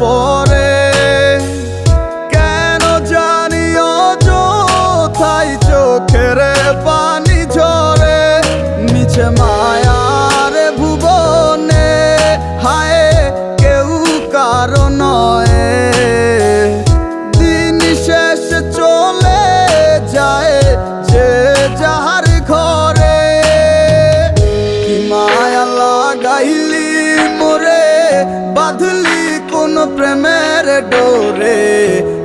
পড়ে। কেন জানি অযথাই চোখের মিছে মায়ার ভুবনে। হায়, কেউ কারও নয়। দিন শেষ চলে যায় যে যাহার ঘরে। কি মায়া লাগাইলি মোরে, বাঁধলি কোন প্রেমের ডোরে।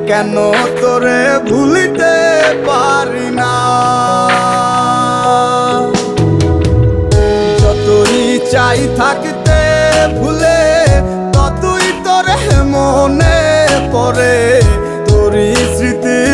কেন তোরে চাই থাকতে ভুলে ততই তোর মনে পড়ে। তোরই স্মৃতি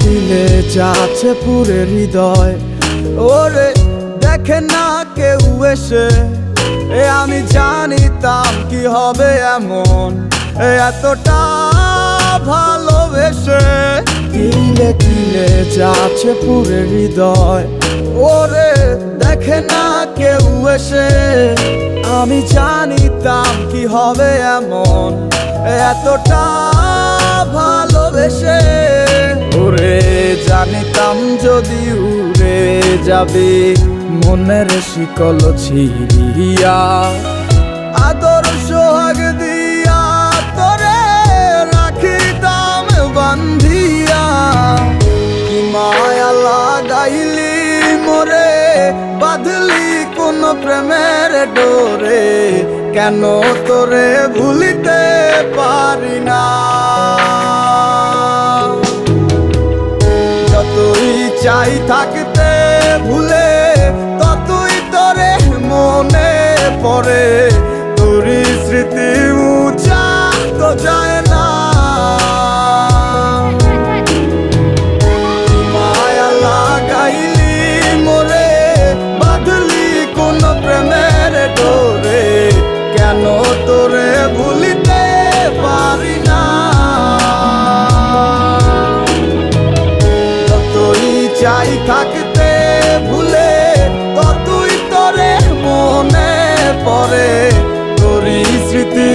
তিলে যাচ্ছে পুরে হৃদয়। ওরে, দেখে না কেউ এসে। এ আমি জানিতাম কি হবে এমন। এতটা ভালোবেসে। তিলে তিলে যাচ্ছে পুরে হৃদয়। ওরে, দেখে না কেউ এসে। আমি জানিতাম কি হবে এমন। এতটা যদি উড়ে যাবে, মনের শিকল ছিড়িয়া। আদর সোহাগ দিয়া তোরে রাখিতাম বান্ধিয়া। কি মায়া লাগাইলি মোরে, বাঁধলি কোন প্রেমের ডোরে। কেন তোরে ভুলিতে পারি না? চাই থাকতে ভুলে ততই তোরে মনে পড়ে। চাই থাকতে ভুলে ততই তরে মনে পরে তোরই স্মৃতি